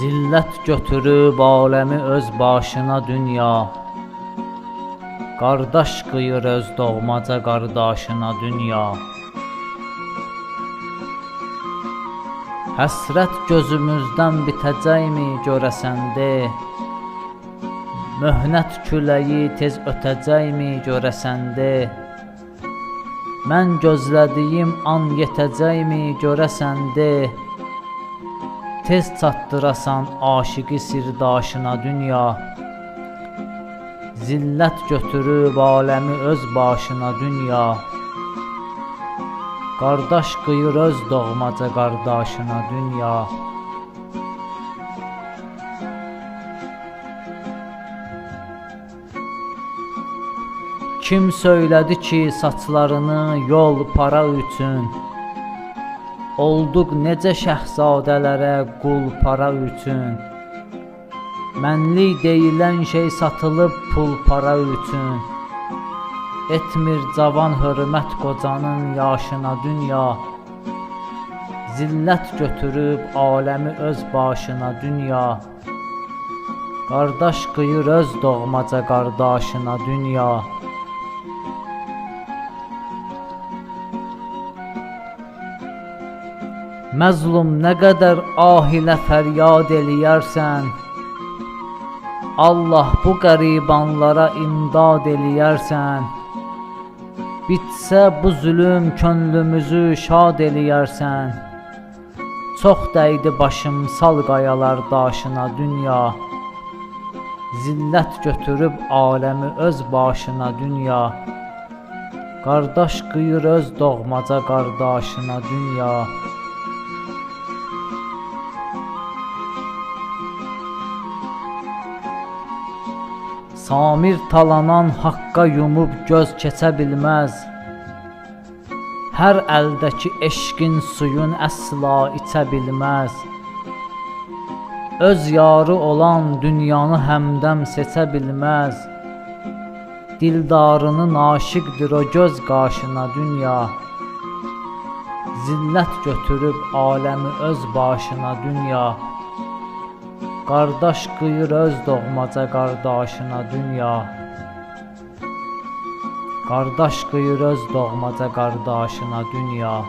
Zillət götürüb aləmi öz başına dünya. Qardaş qıyır öz doğmaca qardaşına dünya. Həsrət gözümüzdən bitəcəkmi görəsən de. Möhnət küləyi tez ötəcəkmi görəsən de. Mən gözlədiyim an yetəcəkmi görəsən Tez çatdırasan aşıqı sirdaşına dünya. Zillət götürüb aləmi öz başına dünya. Qardaş qıyır öz doğmaca qardaşına dünya. Kim söylədi ki saçlarını yol para üçün Olduq necə şəhzadələrə qul para üçün. Mənlik deyilən şey satılıb pul para üçün. Etmir cavan hörmət qocanın yaşına dünya. Zillət götürüb aləmi öz başına dünya. Qardaş qıyır öz doğmaca qardaşına dünya Məzlum nə qədər ah ilə fəryad eləyərsən Allah bu qəribanlara imdad eləyərsən. Bitsə bu zülüm könlümüzü şad eləyərsən. Çox dəydi başım sal qayalar daşına dünya. Zillət götürüb aləmi öz başına dünya. Qardaş qıyır öz doğmaca qardaşına dünya Samir talanan haqqa yumub göz keçə bilməz. Hər əldəki eşqin suyun əsla içə bilməz. Öz yarı olan dünyanı həmdəm seçə bilməz. Dildarının aşiqdir o göz qaşına dünya. Zillət götürüb aləmi öz başına dünya Qardaş qıyır öz doğmaca qardaşına dünya. Qardaş qıyır öz doğmaca qardaşına dünya